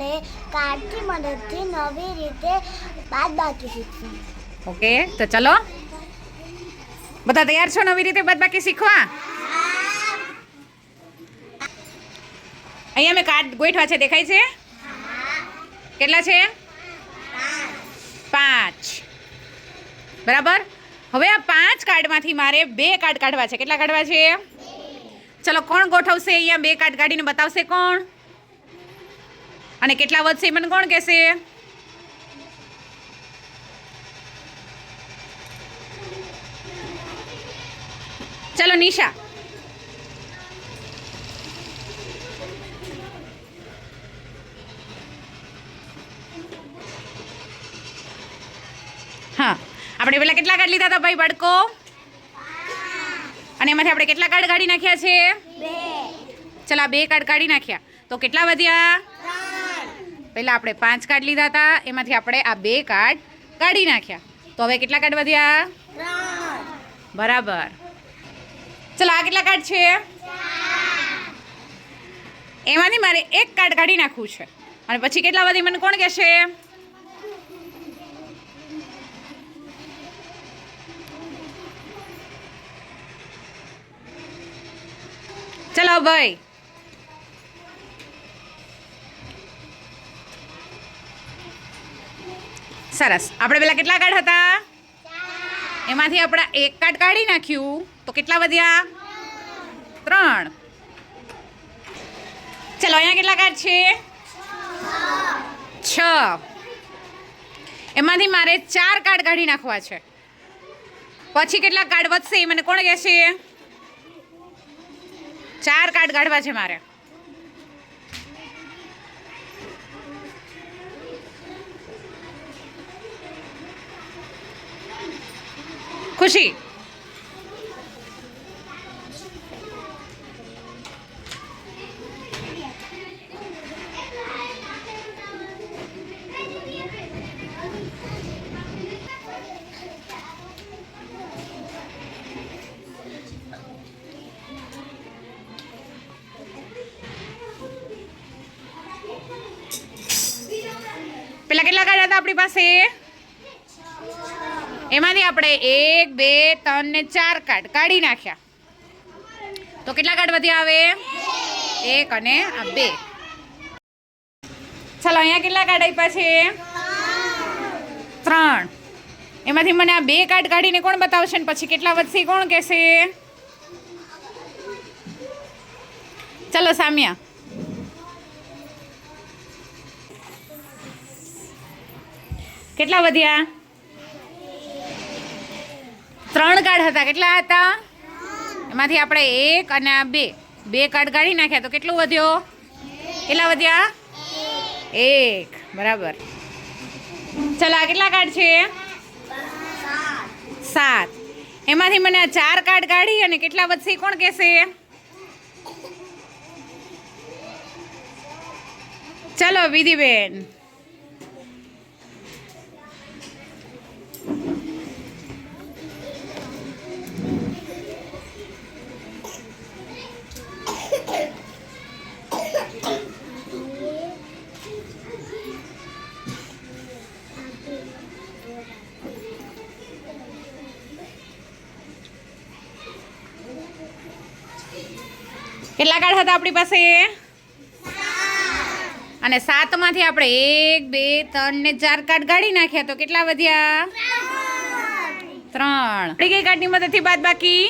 આપણે કાર્ડની મદદથી નવી રીતે બાદબાકી શીખશું ઓકે, તો ચલો. બધા તૈયાર છો નવી રીતે બાદબાકી શીખવા? અહીંયા મેં કાર્ડ ગોઠવા છે, દેખાય છે? કેટલા છે? પાંચ. બરાબર? હવે આ પાંચ કાર્ડમાંથી મારે બે કાર્ડ કાઢવા છે. કેટલા કાઢવા છે? ચલો, કોણ ગોઠવશે? અહીંયા બે કાર્ડ કાઢીને બતાવશે કોણ? અને કેટલા વધશે મને કોણ કહેશે? ચલો નિશા. હા આપણે પેલા કેટલા કાર્ડ લીધા હતા ભાઈ બાળકો? અને એમાંથી આપણે કેટલા કાર્ડ કાઢી નાખ્યા છે? ચલા બે કાર્ડ કાઢી નાખ્યા. તો કેટલા વધ્યા? પહેલા આપણે પાંચ કાર્ડ લીધા હતા એમાંથી આપણે આ બે કાર્ડ કાઢી નાખ્યા. તો હવે કેટલા કાર્ડ વધ્યા? બરાબર. ચલો આ કેટલા કાર્ડ છે? એમાંથી મારે એક કાર્ડ કાઢી નાખવું છે. અને પછી કેટલા વધી મને કોણ કહેશે? ચલો ભાઈ. સરસ. આપણે પેલા કેટલા કાર્ડ હતા? એમાંથી આપણે એક કાર્ડ કાઢી નાખ્યું. તો કેટલા વધ્યા? ત્રણ. ચલો, અહીંયા કેટલા કાર્ડ છે? છ. એમાંથી મારે ચાર કાર્ડ કાઢી નાખવા છે. પછી કેટલા કાર્ડ વધશે એ મને કોણ કહેશે? ચાર કાર્ડ કાઢવા છે મારે. ખુશી પેલા કેટલા કાર્ડ હતા આપણી પાસે એમાંથી આપણે એક, બે, ત્રણ ને ચાર કાર્ડ કાઢી નાખ્યા. તો કેટલા કાર્ડ વધ્યા આવે? એક અને આ બે. ચાલો, અહીંયા કેટલા કાર્ડ આપ્યા છે? ત્રણ. એમાંથી મને આ બે કાર્ડ કાઢીને કોણ બતાવશે ને પછી કેટલા વધશે કોણ કહેશે? ચલો, સામ્યા. કેટલા વધ્યા? ત્રણ કાર્ડ હતા. કેટલા હતા? એમાંથી આપણે એક અને આ બે. બે કાર્ડ કાઢી નાખ્યા. તો કેટલું વધ્યો? કેટલા વધ્યા? એક. બરાબર. ચલો, આ કેટલા કાર્ડ છે? સાત. એમાંથી મને આ ચાર કાર્ડ કાઢી અને કેટલા વધશે કોણ કહેશે? ચલો, વિધિબેન. કેટલા કાર્ડ હતા આપણી પાસે? અને સાતમાંથી આપણે એક બે ત્રણ ને ચાર કાર્ડ કાઢી નાખ્યા. તો કેટલા વધ્યા? ત્રણ. આપણી કઈ કાર્ડની મદદથી બાદ બાકી